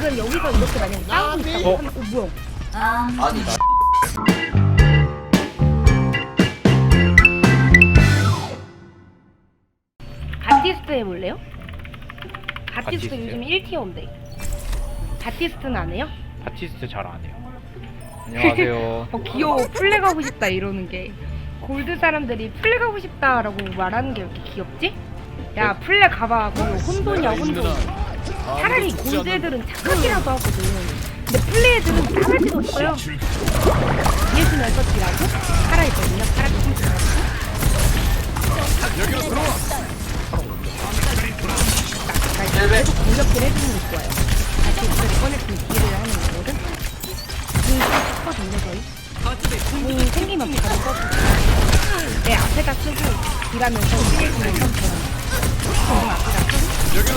지금 여기서 이렇게 만약에 싸우고 있다고 어? 하면 어 뭐야 아니 나 바티스트 해볼래요? 바티스트 바티스트요? 요즘 1티어인데 바티스트는 안 해요? 파티스트 잘 안 해요. 안녕하세요. 어 귀여워 플레 가고 싶다 이러는 게 골드 사람들이 플레 가고 싶다라고 말하는 게 왜 이렇게 귀엽지? 야 플레 가봐 거기 혼돈이야 혼돈 차라리 골드 애들은 착각이라도 하거든 근데 플레 애들은 싸가지도 없어요 이해주면서 딜하고 살아있거든요 살아있고 힘들어가지고 계속 공격을 해주는 게 좋아요 다시 이걸 꺼냈으면 딜을 하는 거거든 음, 싶거든요 저희 음, 생기면 바로 써주고 내 앞에다 쓰고 딜하면서 딜해주는 것처럼 음, 앞에다 쓰고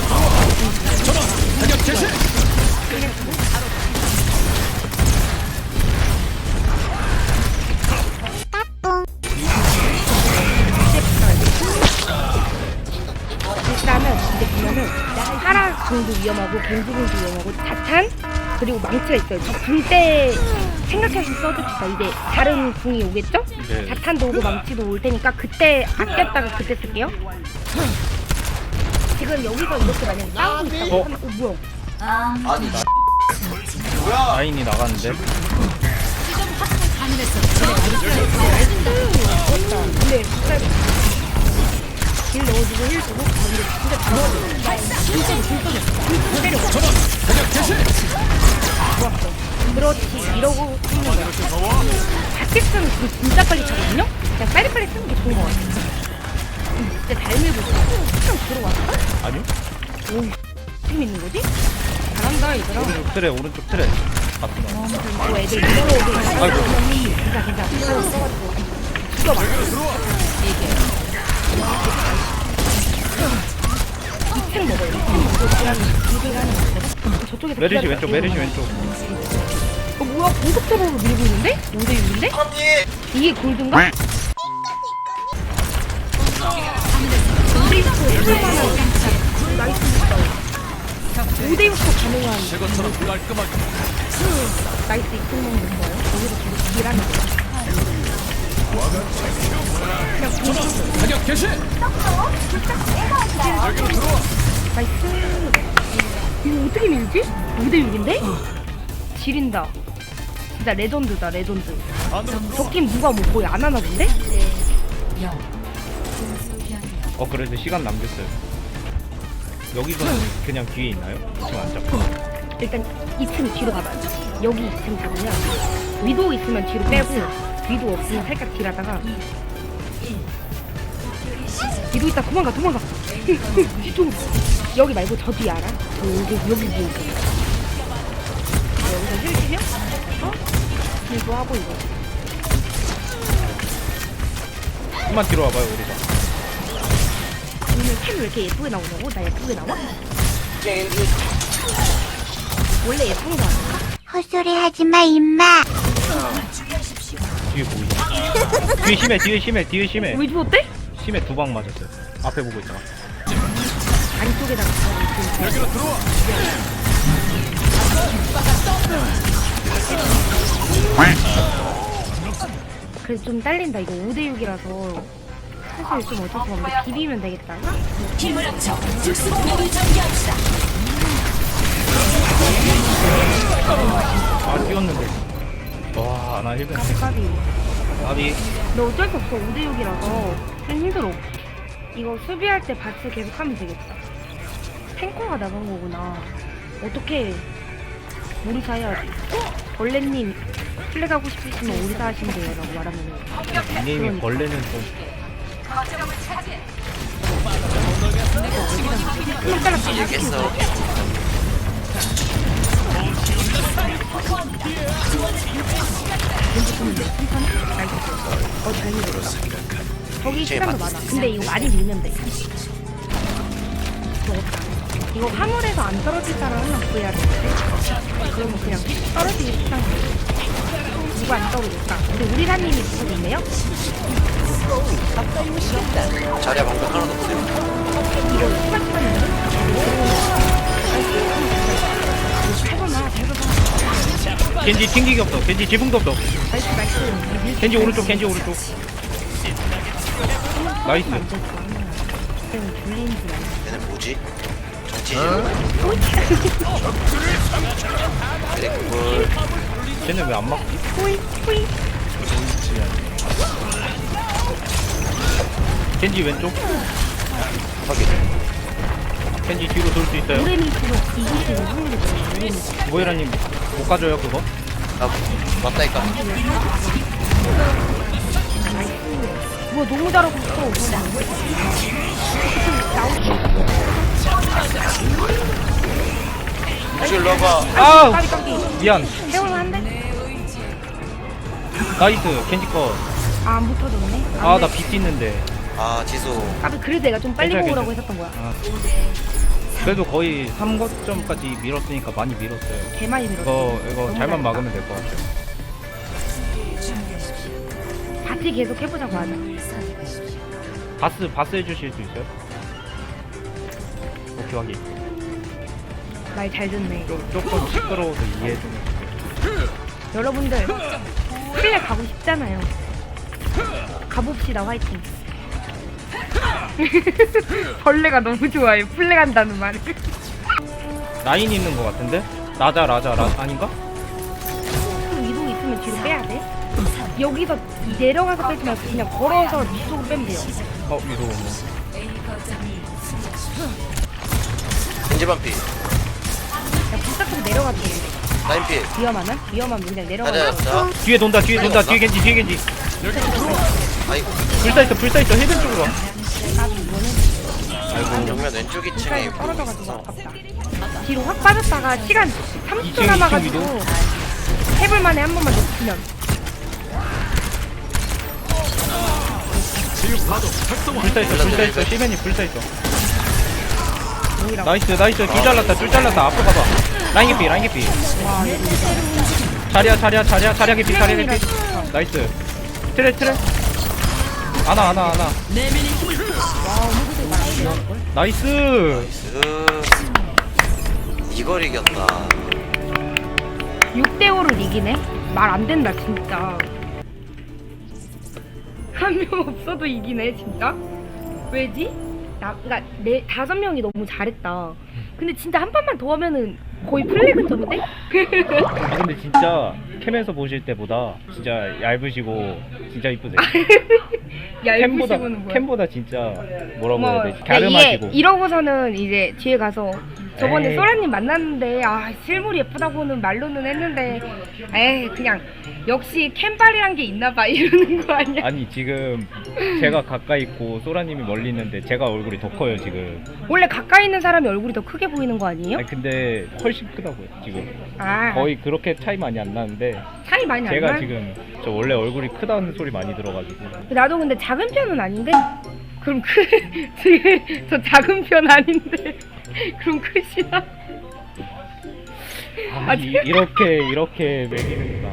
일단은 근데 보면은 파라 궁도 위험하고 궁도 위험하고 자탄 그리고 망치가 있어요. 저궁때 생각해서 써줍시다. 이제 다른 궁이 오겠죠? 네. 자탄도 오고 망치도 올 테니까 그때 아꼈다가 그때 쓸게요. 지금 여기서 이렇게 만약에 싸우고 있다고 어? 하면 어 뭐야? 아니 나 뭐야 라인이 나갔는데. 근데 갑자기 딜 넣어주고 힐 주고 근데 진짜 잘 넣어줘. 진짜 진짜 때려. 좋았어. 그렇지 이러고 쓰는 거야. 바티스는 지금 진짜 빨리 차거든요. 그냥 빨리빨리 쓰는 게 좋은 거 같아. 음, 진짜 잘 밀고 있어. 좀? 아니요? 오, 지금 있는 거지? 잘한다 얘들아. 오른쪽 트레 오른쪽 트레. 맞구나. 뭐 애들 이러고 오고. 아이고. 진짜 진짜. 죽여봐. 이층 먹어요. 이층 먹고 거. 저쪽에서 메르시. 왼쪽 메르시 왼쪽. 어 뭐야 공격적으로 밀고 있는데? 5대 6인데? 언니 이게 골든가? 브리스트 얼마 나 나이스 있어 5대 6도 가능한 저것처럼 깔끔하게 나이스 이층 먹는 거 좋아요? 거기서 계속 딜하는 거 나이스 이거 어떻게 밀지? 5대 6인데? 지린다 진짜 레전드다 레전드 저팀 누가 뭐 거의 안 하나 본데? 어 그래도 시간 남겼어요. 여기서는 그냥 뒤에 있나요? 지금 안 잡고. 일단 2층 뒤로 가봐요. 여기 2층 잡으면 위도 있으면 뒤로 빼고 위도 없으면 살짝 딜하다가 위도 있다 도망가 도망가 뒤쪽 여기 말고 저 뒤 알아? 저 여기 여기 뭐 있어 여기서 힐 치면 어? 딜도 하고 이거 좀만 뒤로 와봐요 우리가. 오늘 캠왜 이렇게 예쁘게 나오냐고? 나 예쁘게 나와? 원래 예쁜 거 아니야? 헛소리 하지 마, 임마. 뒤에 보이죠? 뒤에 심해 뒤에 심해 뒤에 심해. 왜 죽었대? 심해 두 방 맞았어요. 앞에 보고 있잖아. 안쪽에다가 다 여기로 들어와 그래서 좀 딸린다 이거 5대 6이라서 사실 좀 어쩔 수 없는데 비비면 되겠다. 아 뛰었는데. 와나 힐벤. 까비 아비. 너 어쩔 수 없어 5대 6이라서. 좀 힘들어. 이거 수비할 때 바스 계속 하면 되겠다. 탱커가 나간 거구나. 어떻게 오리사 해야지 벌레님 플렉 하고 싶으시면 오리사 하시면 돼요 라고 말하면 닉네임이 벌레는 좀. 알겠어 어, 다행이다. 거기 시간도 많아. 근데 이거 많이 밀면 돼. 이거 없다. 이거 화물에서 안 떨어질 사람 하나 구해야 되는데. 그러면 그냥 떨어지기 시간 누가 안 떨어질까? 근데 우리 사님이 붙어있네요? 자리야 방금 하나도 없어요? 겐지 튕기기 없어. 겐지 지붕도 없어. 겐지 오른쪽 겐지 오른쪽. 나이스. 얘는 뭐지? 정치 드래곤볼 쟤는 왜 안 막지? 겐지 왼쪽. 확인 겐지 뒤로 돌 수 있어요. 오렌이스로 이길 수 있는 확률이 높아요 오렌이스 모이라님 못 가져요 그거? 나 맞다니까. 뭐 너무 잘하고 있어. 혹시 일로 와봐. 아우! 까비 까비. 미안. 세월한데? 나이스 겐지 아안 붙어줬네. 컷아나 비티는데 아 지수. 까비 그래도 내가 좀 빨리 괜찮아, 먹으라고 괜찮아. 했었던 거야. 아. 그래도 거의 3거점까지 밀었으니까 많이 밀었어요. 개 많이 밀었어. 이거 이거 너무 잘만 잘했다. 막으면 될 것 같아요. 같이 계속 해보자고 하자. 바스 바스 해주실 수 있어요? 오케이 확인. 말 잘 듣네. 조, 조금 시끄러워서 이해해 좀 여러분들 플레 가고 싶잖아요. 가봅시다 화이팅 벌레가 너무 좋아요. 플레 간다는 말을 라인 있는 것 같은데? 라자 라자 라 아닌가? 이동 있으면 뒤로 빼야 돼. 여기서 내려가서 빼지 말고 그냥 걸어서 뒤쪽으로 빼면 돼요. 어 위도 없네 겐지 반 피. 그냥 불쌍하게 내려가도 돼 라인 피. 위험하면? 위험하면 그냥 가자 뒤에 돈다 뒤에 돈다. 뒤에 겐지 뒤에 겐지 아이고. 불사 있어 불사 있어. 힐벤 쪽으로 와. 정면 왼쪽 2층에 불쌍히 있고 떨어져가지고 있어 아깝다. 뒤로 확 빠졌다가 시간 30초 이층, 남아가지고 이층 해볼만해 한 번만 놓치면. 불사 있어 불사 있어. 힐벤이 불사 있어. 뭐이라고. 나이스 나이스. 둘 잘랐다 둘 잘랐다. 앞으로 가봐. 라인 개피 라인 개피. 자리야 자리야 자리야. 자리야 개피 자리야 개피. 나이스. 트레 트레 아나 아나 아나. 나이스. 으 이걸 이겼다. 6대5를 이기네? 말 안 된다 진짜. 한 명 없어도 이기네 진짜? 왜지? 나, 그니까 네 다섯 명이 너무 잘했다. 근데 진짜 한 판만 더 하면은 거의 플레이 근점인데? 아 근데 진짜 캠에서 보실 때보다 진짜 얇으시고 진짜 이쁘세요 캠보다 캠보다 진짜 뭐라고. 해야 되지 근데 이게 갸름하시고 이러고서는 이제 뒤에 가서 저번에 에이. 소라님 만났는데 아 실물이 예쁘다고는 말로는 했는데 에이 그냥 역시 캠빨이란 게 있나 봐 이러는 거 아니야? 아니 지금 제가 가까이 있고 소라님이 멀리 있는데 제가 얼굴이 더 커요 지금 원래 가까이 있는 사람이 얼굴이 더 크게 보이는 거 아니에요? 아니 근데 훨씬 크다고요 지금 아 거의 그렇게 차이 많이 안 나는데 차이 많이 안 제가 나? 지금 저 원래 얼굴이 크다는 소리 많이 들어가지고 나도 근데 작은 편은 아닌데? 그럼 크 지금 저 작은 편 아닌데 그럼 크시나? 아, 아, 이, 이렇게 이렇게 매기는구나